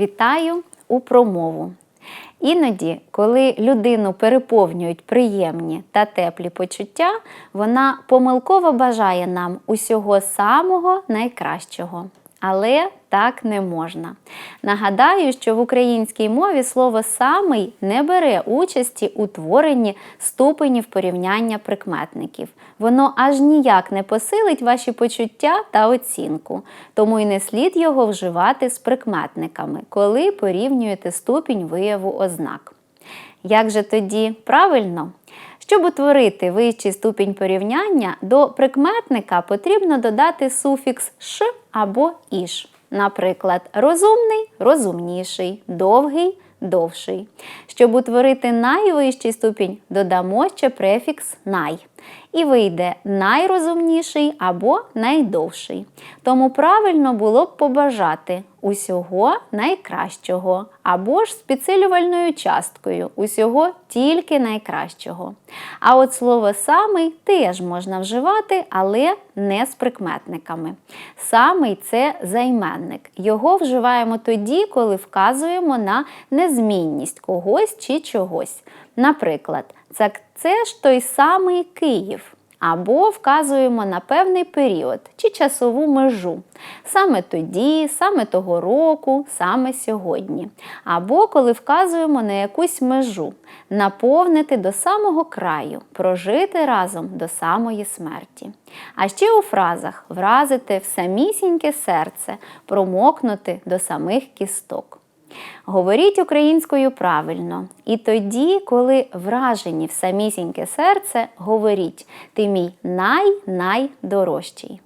вітаю у промову. Іноді, коли людину переповнюють приємні та теплі почуття, вона помилково бажає нам усього самого найкращого. Але так не можна. Нагадаю, що в українській мові слово самий не бере участі у творенні ступенів порівняння прикметників. Воно аж ніяк не посилить ваші почуття та оцінку, тому й не слід його вживати з прикметниками, коли порівнюєте ступінь вияву ознак. Як же тоді правильно? Щоб утворити вищий ступінь порівняння, до прикметника потрібно додати суфікс ш або іш. Наприклад, розумний розумніший, довгий довший. Щоб утворити найвищий ступінь, додамо ще префікс най. І вийде найрозумніший або найдовший. Тому правильно було б побажати усього найкращого, або ж з підсилювальною часткою усього тільки найкращого. А от слово самий теж можна вживати, але не з прикметниками. Самий це займенник. Його вживаємо тоді, коли вказуємо на незмінність когось чи чогось. Наприклад, це, ж той самий Київ. Або вказуємо на певний період чи часову межу. Саме тоді, саме того року, саме сьогодні. Або коли вказуємо на якусь межу, наповнити до самого краю, прожити разом до самої смерті. А ще у фразах вразити в самісіньке серце, промокнути до самих кісток. Говоріть українською правильно. І тоді, коли вражені в самісіньке серце, говоріть ти мій най-найдорожчий.